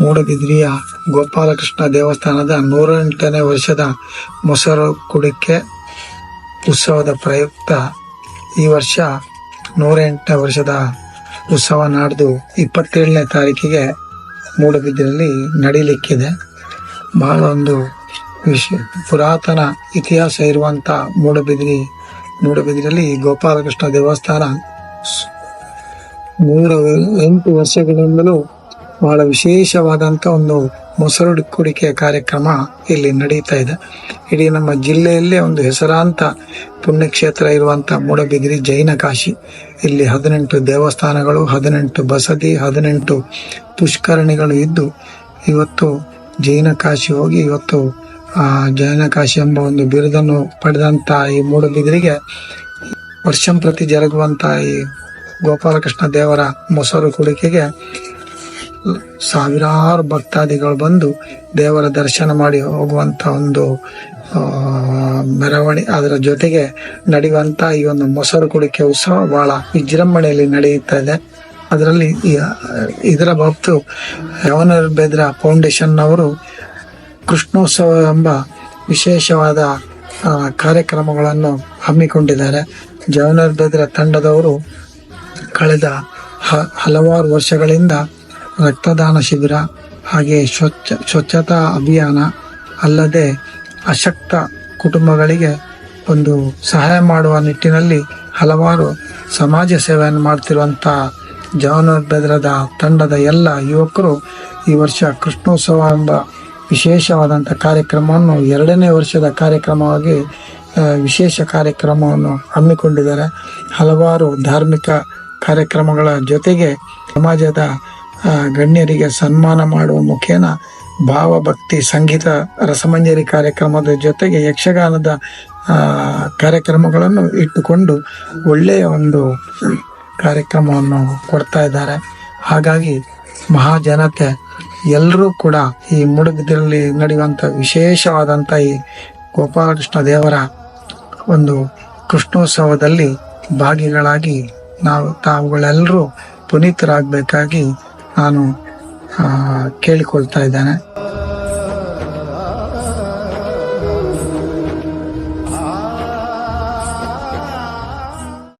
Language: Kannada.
ಮೂಡಬಿದ್ರಿಯ ಗೋಪಾಲಕೃಷ್ಣ ದೇವಸ್ಥಾನದ ನೂರೆಂಟನೇ ವರ್ಷದ ಮೊಸರು ಕುಡಿಕೆ ಉತ್ಸವದ ಪ್ರಯುಕ್ತ ಈ ವರ್ಷ ನೂರೆಂಟನೇ ವರ್ಷದ ಉತ್ಸವ ನಾಡ್ದು ಇಪ್ಪತ್ತೇಳನೇ ತಾರೀಕಿಗೆ ಮೂಡಬಿದ್ರಿಯಲ್ಲಿ ನಡೀಲಿಕ್ಕಿದೆ. ಬಹಳ ಒಂದು ವಿಷಯ ಪುರಾತನ ಇತಿಹಾಸ ಇರುವಂಥ ಮೂಡಬಿದ್ರಿ ಮೂಡಬಿದ್ರಿಯಲ್ಲಿ ಗೋಪಾಲಕೃಷ್ಣ ದೇವಸ್ಥಾನ ನೂರ ಎಂಟು ವರ್ಷಗಳಿಂದಲೂ ಬಹಳ ವಿಶೇಷವಾದಂಥ ಒಂದು ಮೊಸರು ಕುಡಿಕೆಯ ಕಾರ್ಯಕ್ರಮ ಇಲ್ಲಿ ನಡೀತಾ ಇದೆ. ಇಡೀ ನಮ್ಮ ಜಿಲ್ಲೆಯಲ್ಲೇ ಒಂದು ಹೆಸರಾಂತ ಪುಣ್ಯಕ್ಷೇತ್ರ ಇರುವಂತ ಮೂಡಬಿದಿರಿ ಜೈನ ಕಾಶಿ. ಇಲ್ಲಿ ಹದಿನೆಂಟು ದೇವಸ್ಥಾನಗಳು, ಹದಿನೆಂಟು ಬಸದಿ, ಹದಿನೆಂಟು ಪುಷ್ಕರಣಿಗಳು ಇದ್ದು, ಇವತ್ತು ಜೈನ ಕಾಶಿ ಹೋಗಿ ಇವತ್ತು ಜೈನ ಕಾಶಿ ಎಂಬ ಒಂದು ಬಿರುದನ್ನು ಪಡೆದಂತ ಈ ಮೂಡಬಿದಿರಿಗೆ ವರ್ಷಂಪ್ರತಿ ಜರುಗುವಂಥ ಈ ಗೋಪಾಲಕೃಷ್ಣ ದೇವರ ಮೊಸರು ಕುಡಿಕೆಗೆ ಸಾವಿರಾರು ಭಕ್ತಾದಿಗಳು ಬಂದು ದೇವರ ದರ್ಶನ ಮಾಡಿ ಹೋಗುವಂತ ಒಂದು ಮೆರವಣಿ ಅದರ ಜೊತೆಗೆ ನಡೆಯುವಂತ ಈ ಒಂದು ಮೊಸರು ಕುಡಿಕೆ ಉತ್ಸವ ಬಹಳ ವಿಜೃಂಭಣೆಯಲ್ಲಿ ನಡೆಯುತ್ತಾ ಇದೆ. ಅದರಲ್ಲಿ ಇದರ ಬಾಬ್ತು ಯವನಬೇದ್ರ ಫೌಂಡೇಶನ್ ಅವರು ಕೃಷ್ಣೋತ್ಸವ ಎಂಬ ವಿಶೇಷವಾದ ಕಾರ್ಯಕ್ರಮಗಳನ್ನು ಹಮ್ಮಿಕೊಂಡಿದ್ದಾರೆ. ಜವನರ್ಬೇದ್ರ ತಂಡದವರು ಕಳೆದ ಹಲವಾರು ವರ್ಷಗಳಿಂದ ರಕ್ತದಾನ ಶಿಬಿರ ಹಾಗೆ ಸ್ವಚ್ಛ, ಸ್ವಚ್ಛತಾ ಅಭಿಯಾನ ಅಲ್ಲದೆ ಅಶಕ್ತ ಕುಟುಂಬಗಳಿಗೆ ಒಂದು ಸಹಾಯ ಮಾಡುವ ನಿಟ್ಟಿನಲ್ಲಿ ಹಲವಾರು ಸಮಾಜ ಸೇವೆಯನ್ನು ಮಾಡ್ತಿರುವಂಥ ಜವನೋದ್ಭದ್ರದ ತಂಡದ ಎಲ್ಲ ಯುವಕರು ಈ ವರ್ಷ ಕೃಷ್ಣೋತ್ಸವ ಎಂಬ ವಿಶೇಷವಾದಂಥ ಕಾರ್ಯಕ್ರಮವನ್ನು, ಎರಡನೇ ವರ್ಷದ ಕಾರ್ಯಕ್ರಮವಾಗಿ ವಿಶೇಷ ಕಾರ್ಯಕ್ರಮವನ್ನು ಹಮ್ಮಿಕೊಂಡಿದ್ದಾರೆ. ಹಲವಾರು ಧಾರ್ಮಿಕ ಕಾರ್ಯಕ್ರಮಗಳ ಜೊತೆಗೆ ಸಮಾಜದ ಗಣ್ಯರಿಗೆ ಸನ್ಮಾನ ಮಾಡುವ ಮುಖೇನ ಭಾವಭಕ್ತಿ ಸಂಗೀತ ರಸಮಂಜರಿ ಕಾರ್ಯಕ್ರಮದ ಜೊತೆಗೆ ಯಕ್ಷಗಾನದ ಕಾರ್ಯಕ್ರಮಗಳನ್ನು ಇಟ್ಟುಕೊಂಡು ಒಳ್ಳೆಯ ಒಂದು ಕಾರ್ಯಕ್ರಮವನ್ನು ಕೊಡ್ತಾ ಇದ್ದಾರೆ. ಹಾಗಾಗಿ ಮಹಾಜನತೆ ಎಲ್ಲರೂ ಕೂಡ ಈ ಮುಡುಗದಲ್ಲಿ ನಡೆಯುವಂಥ ವಿಶೇಷವಾದಂಥ ಈ ಗೋಪಾಲಕೃಷ್ಣ ದೇವರ ಒಂದು ಕೃಷ್ಣೋತ್ಸವದಲ್ಲಿ ಭಾಗಿಗಳಾಗಿ ನಾವು ತಾವುಗಳೆಲ್ಲರೂ ಪುನೀತರಾಗಬೇಕಾಗಿ ನಾನು ಕೇಳಿಕೊಳ್ತಾ ಇದ್ದೇನೆ.